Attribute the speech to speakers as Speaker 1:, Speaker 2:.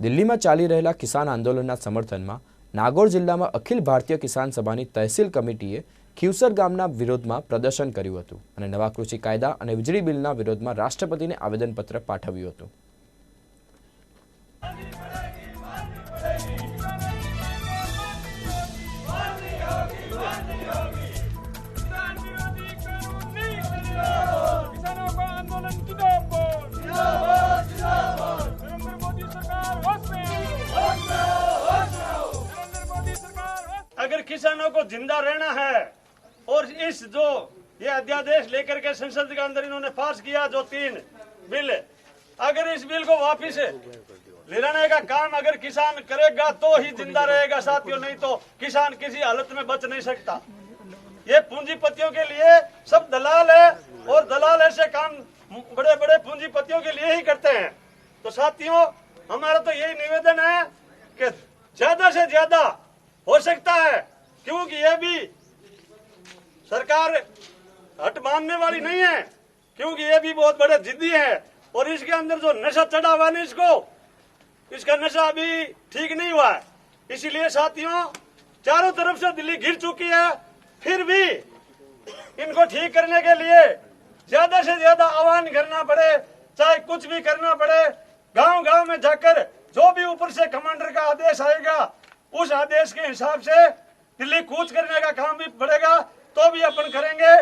Speaker 1: દિલ્હીમાં ચાલી રહેલા કિસાન આંદોલનના સમર્થનમાં નાગોર જિલ્લામાં અખિલ ભારતીય કિસાન સભાની તહેસીલ કમિટીએ ખીવસર ગામના વિરોધમાં પ્રદર્શન કર્યું હતું અને નવા કૃષિ કાયદા અને વીજળી બિલના વિરોધમાં રાષ્ટ્રપતિને આવેદનપત્ર પાઠવ્યું હતું.
Speaker 2: किसानों को
Speaker 3: ज़िंदा रहना है। और इस जो ये अध्यादेश लेकर के संसद के अंदर इन्होंने पास किया जो तीन बिल, अगर इस बिल को वापिस लाने का काम अगर किसान करेगा तो ही ज़िंदा रहेगा, साथियों, नहीं तो किसान किसी हालत में बच नहीं सकता। ये पूंजीपतियों के लिए सब दलाल है, और दलाल ऐसे काम बड़े बड़े पूंजीपतियों के लिए ही करते हैं। तो साथियों, हमारा तो यही निवेदन है कि ज़्यादा से ज़्यादा हो सकता है क्योंकि ये भी सरकार हट मानने वाली नहीं है, क्योंकि ये भी बहुत बड़े जिद्दी है और इसके अंदर जो नशा चढ़ा हुआ है इसको, इसका नशा अभी ठीक नहीं हुआ है। इसीलिए साथियों, चारों तरफ़ से दिल्ली घिर चुकी है, फिर भी इनको ठीक करने के लिए ज़्यादा से ज़्यादा आह्वान करना पड़े, चाहे कुछ भी करना पड़े गाँव गाँव में जाकर जो भी ऊपर से कमांडर का आदेश आएगा, उस आदेश के हिसाब से दिल्ली कूच करने का काम भी बढ़ेगा तो भी अपन करेंगे।